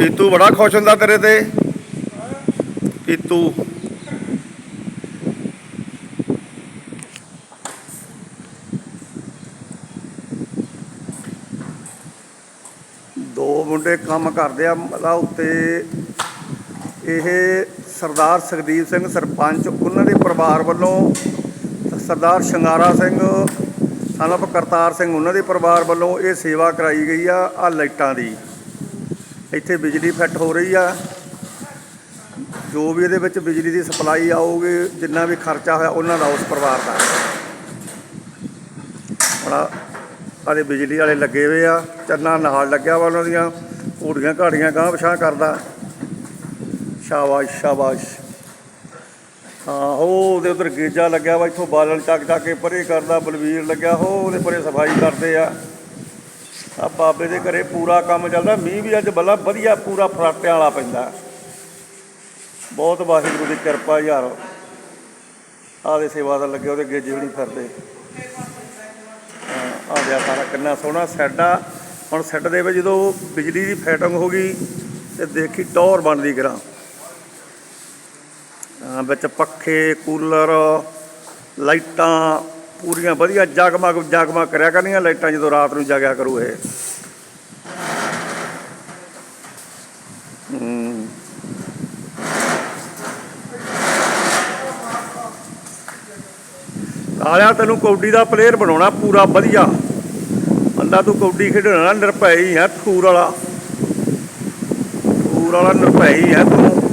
ਪੀਤੂ ਬੜਾ ਖੁਸ਼ ਹੁੰਦਾ ਤੇਰੇ ਤੇ? ਪੀਤੂ। ਦੋ ਮੁੰਡੇ ਕੰਮ ਕਰਦੇ ਆ ਮਲਾ ਉੱਤੇ। ਇਹ ਸਰਦਾਰ ਸੁਖਦੀਪ ਸਿੰਘ, ਸਰਪੰਚ ਉਹਨਾਂ ਦੇ ਪਰਿਵਾਰ ਵੱਲੋਂ ਸਰਦਾਰ ਸ਼ਿੰਗਾਰਾ ਸਿੰਘ ਸਨਪ ਕਰਤਾਰ ਸਿੰਘ ਉਹਨਾਂ ਦੇ ਪਰਿਵਾਰ ਵੱਲੋਂ ਇਹ ਸੇਵਾ ਕਰਾਈ ਗਈ ਆ ਆ ਲਾਈਟਾਂ ਦੀ। ਇੱਥੇ ਬਿਜਲੀ ਫਿੱਟ ਹੋ ਰਹੀ ਆ। ਜੋ ਵੀ ਇਹਦੇ ਵਿੱਚ ਬਿਜਲੀ ਦੀ ਸਪਲਾਈ ਆਊਗੀ, ਜਿੰਨਾ ਵੀ ਖਰਚਾ ਹੋਇਆ ਉਹਨਾਂ ਦਾ ਉਸ ਪਰਿਵਾਰ ਦਾ। ਬੜਾ ਆਲੇ ਬਿਜਲੀ ਵਾਲੇ ਲੱਗੇ ਹੋਏ ਆ, ਚੰਨਾ ਨਾਲ ਲੱਗਿਆ ਵਾ ਉਹਨਾਂ ਦੀਆਂ, ਘੋੜੀਆਂ ਘਾੜੀਆਂ ਗਾਂਹ ਪਛਾਂ ਕਰਦਾ। ਸ਼ਾਬਾਸ਼ ਸ਼ਾਬਾਸ਼। ਹਾਂ ਉਹ ਉਹਦੇ ਉਧਰ ਗੇਜਾ ਲੱਗਿਆ ਵਾ, ਇੱਥੋਂ ਬਾਲਣ ਚੱਕ ਚੱਕ ਕੇ ਪਰੇ ਕਰਦਾ, ਬਲਵੀਰ ਲੱਗਿਆ, ਹੋ, ਉਹਦੇ ਪਰੇ ਸਫ਼ਾਈ ਕਰਦੇ ਆ। ਆ ਬਾਬੇ ਦੇ ਘਰੇ ਪੂਰਾ ਕੰਮ ਚੱਲਦਾ, ਮੀਂਹ ਵੀ ਅੱਜ ਬੱਲਾ ਵਧੀਆ ਪੂਰਾ ਫਰਾਟਿਆਂ ਵਾਲਾ ਪੈਂਦਾ। ਬਹੁਤ ਵਾਹਿਗੁਰੂ ਦੀ ਕਿਰਪਾ ਯਾਰ। ਆਦੇ ਸੇਵਾਦਾਰ ਲੱਗੇ, ਉਹਦੇ ਗੇਜੇ ਵੀ ਨਹੀਂ ਫਿਰਦੇ। ਆ ਗਿਆ ਸਾਰਾ ਕਿੰਨਾ ਸੋਹਣਾ ਸੈੱਟ ਆ। ਹੁਣ ਸੈੱਟ ਦੇ ਵਿੱਚ ਜਦੋਂ ਬਿਜਲੀ ਦੀ ਫੈਟਿੰਗ ਹੋ ਗਈ, ਤੇ ਦੇਖੀ ਟੌਰ ਬਣਦੀ ਕਰਾਂ ਵਿੱਚ ਪੱਖੇ, ਕੂਲਰ, ਲਾਈਟਾਂ ਪੂਰੀਆਂ ਵਧੀਆ ਜਗਮਗ ਜਗਮਗ ਕਰਿਆ ਕਰਨੀਆਂ ਲਾਈਟਾਂ ਜਦੋਂ ਰਾਤ ਨੂੰ ਜਾਗਿਆ ਕਰੂ ਇਹ। ਹੂੰ। ਤੈਨੂੰ ਕੌਡੀ ਦਾ ਪਲੇਅਰ ਬਣਾਉਣਾ ਪੂਰਾ ਵਧੀਆ। ਅੰਦਾ ਤੂੰ ਕੌਡੀ ਖੇਡਣਾ ਨਿਰਭੈ ਹੈ, ਠੂਰ ਵਾਲਾ। ਠੂਰ ਵਾਲਾ ਨਿਰਭੈ ਹੈ ਤੂੰ।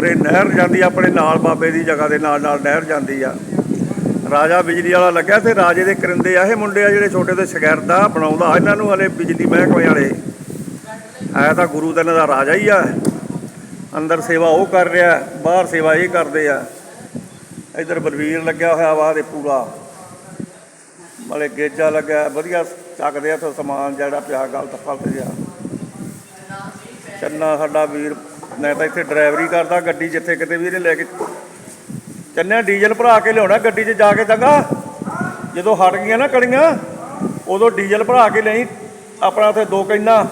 ਪਰ ਨਹਿਰ ਜਾਂਦੀ ਆ ਆਪਣੇ ਨਾਲ ਬਾਬੇ ਦੀ ਜਗ੍ਹਾ ਦੇ ਨਾਲ ਨਾਲ ਨਹਿਰ ਜਾਂਦੀ ਆ। ਰਾਜਾ ਬਿਜਲੀ ਵਾਲਾ ਲੱਗਿਆ ਤੇ ਰਾਜੇ ਦੇ ਕਰਿੰਦੇ ਆ, ਇਹ ਮੁੰਡੇ ਆ ਜਿਹੜੇ ਛੋਟੇ ਤੇ ਸ਼ਗਿਰਦ ਬਣਾਉਂਦਾ, ਇਹਨਾਂ ਨੂੰ ਹਲੇ ਬਿਜਲੀ ਮਹਿਕਮੇ ਵਾਲੇ। ਹੈ ਤਾਂ ਗੁਰੂ ਦਾ ਇਹਨਾਂ ਦਾ ਰਾਜਾ ਹੀ ਆ। ਅੰਦਰ ਸੇਵਾ ਉਹ ਕਰ ਰਿਹਾ, ਬਾਹਰ ਸੇਵਾ ਇਹ ਕਰਦੇ ਆ। ਇਧਰ ਬਲਵੀਰ ਲੱਗਿਆ ਹੋਇਆ ਵਾ ਦੇ ਪੂਰਾ। ਮਲੇ ਗੇਜਾ ਲੱਗਿਆ, ਵਧੀਆ ਚੱਕਦੇ ਆ ਤੋਂ ਸਮਾਨ ਜਿਹੜਾ ਪਿਆ, ਗਲਤ ਫਲਤ ਜਿਹਾ ਚੰਨਾ ਸਾਡਾ ਵੀਰ ਮੈਂ ਤਾਂ ਇੱਥੇ ਡਰਾਈਵਰੀ ਕਰਦਾ, ਗੱਡੀ ਜਿੱਥੇ ਕਿਤੇ ਵੀ ਇਹਨੇ ਲੈ ਕੇ। ਚੰਨਿਆ ਡੀਜ਼ਲ ਭਰਾ ਕੇ ਲਿਆਉਣਾ, ਗੱਡੀ 'ਚ ਜਾ ਕੇ ਚੰਗਾ ਜਦੋਂ ਹਟ ਗਈਆਂ ਨਾ ਕੜੀਆਂ, ਉਦੋਂ ਡੀਜ਼ਲ ਭਰਾ ਕੇ ਲਈ, ਆਪਣਾ ਉੱਥੇ ਦੋ ਕੈਨਾ।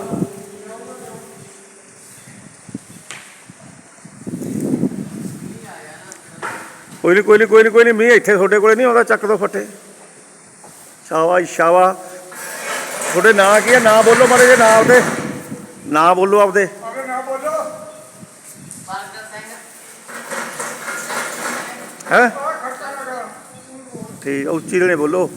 ਕੋਈ ਨਹੀਂ ਕੋਈ ਨਹੀਂ ਕੋਈ ਨਹੀਂ ਕੋਈ ਨਹੀਂ ਮੀਂਹ ਇੱਥੇ ਤੁਹਾਡੇ ਕੋਲੇ ਨਹੀਂ ਆਉਂਦਾ, ਚੱਕ ਦੋ ਫੱਟੇ। ਸ਼ਾਬਾਸ਼ ਸ਼ਾਵਾ ਤੁਹਾਡੇ ਨਾਂ ਕੀ ਹੈ ਨਾਂ ਬੋਲੋ ਮਾਰੇ ਜੇ ਨਾਂ ਆਪਦੇ। ਨਾਂ ਬੋਲੋ ਆਪਦੇ। ਹੈ? ਠੀਕ ਉੱਚੀ ਜਣੇ ਬੋਲੋ।